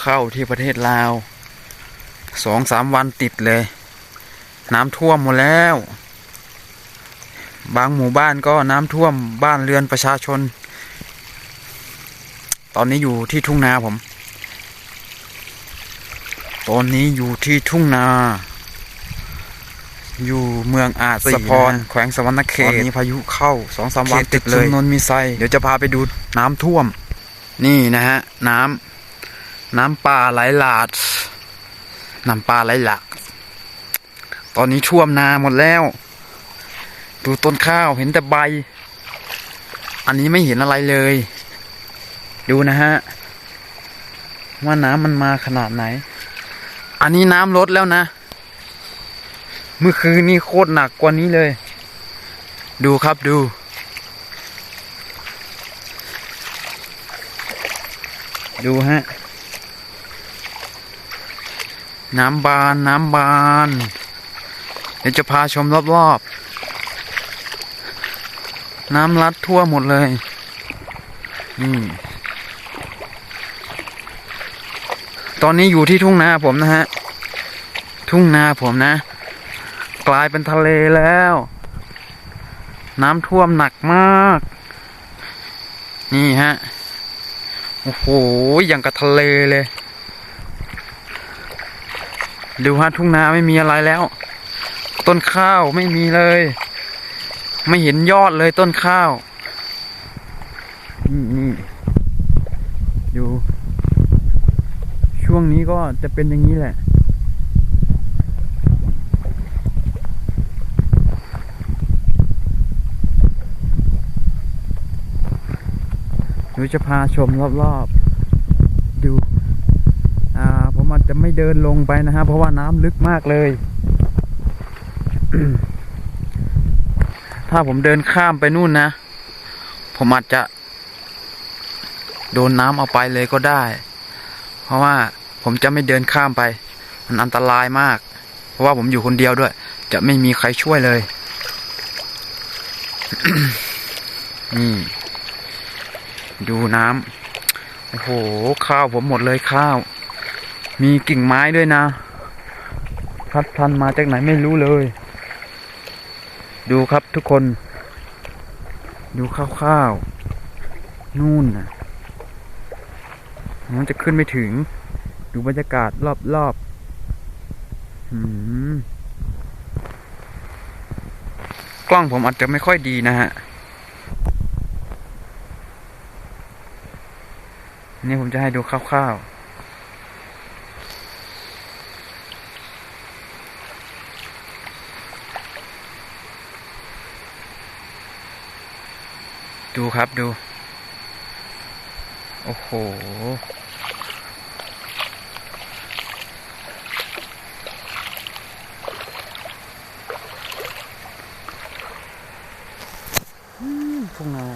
เข้าที่ประเทศลาวสองสามวันติดเลย น้ำท่วมหมดแล้ว บางหมู่บ้านก็น้ำท่วมบ้านเรือนประชาชน ตอนนี้อยู่ที่ทุ่งนาผม ตอนนี้อยู่ที่ทุ่งนา อยู่เมืองอาจสะพรแขวงสวรรณเขตตอนนี้พายุเข้าสองสามวันติดเลยนนมีไซเดี๋ยวจะพาไปดูน้ำท่วม นี่นะฮะ น้ำ น้ำป่าไหลหลากน้ำป่าไหลหลากตอนนี้ท่วมนาหมดแล้ว ดูต้นข้าวเห็นแต่ใบ อันนี้ไม่เห็นอะไรเลย ดูนะฮะ ว่าน้ำมันมาขนาดไหน อันนี้น้ำลดแล้วนะ เมื่อคืนนี้โคตรหนักกว่านี้เลย ดูครับดูดูฮะ น้ำบานน้ำบานเดี๋ยวจะพาชมรอบๆ น้ำลัดทั่วหมดเลยนี่ตอนนี้อยู่ที่ทุ่งนาผมนะฮะ ทุ่งนาผมนะ กลายเป็นทะเลแล้ว น้ำท่วมหนักมาก นี่ฮะ โอ้โหอย่างกับทะเลเลย ดูฮะทุ่งนาไม่มีอะไรแล้ว ต้นข้าวไม่มีเลย ไม่เห็นยอดเลยต้นข้าวนี่นี่ดูช่วงนี้ก็จะเป็นอย่างนี้แหละเดี๋ยวจะพาชมรอบๆดู มอาจจะไม่เดินลงไปนะฮะเพราะว่าน้ำลึกมากเลย ถ้าผมเดินข้ามไปนู่นนะ ผมอาจจะ โดนน้ำเอาไปเลยก็ได้ เพราะว่าผมจะไม่เดินข้ามไป มันอันตรายมาก เพราะว่าผมอยู่คนเดียวด้วย จะไม่มีใครช่วยเลยนี่ดูน้ำโอ้โห ข้าวผมหมดเลยข้าว มีกิ่งไม้ด้วยนะพัดพันมาจากไหนไม่รู้เลย ดูครับทุกคน ดูข้าวๆนู่นน่ะมันจะขึ้นไม่ถึง ดูบรรยากาศรอบๆอืมกล้องผมอาจจะไม่ค่อยดีนะฮะ นี่ผมจะให้ดูคร่าวๆ ดูครับดู โอ้โห พุ่งนา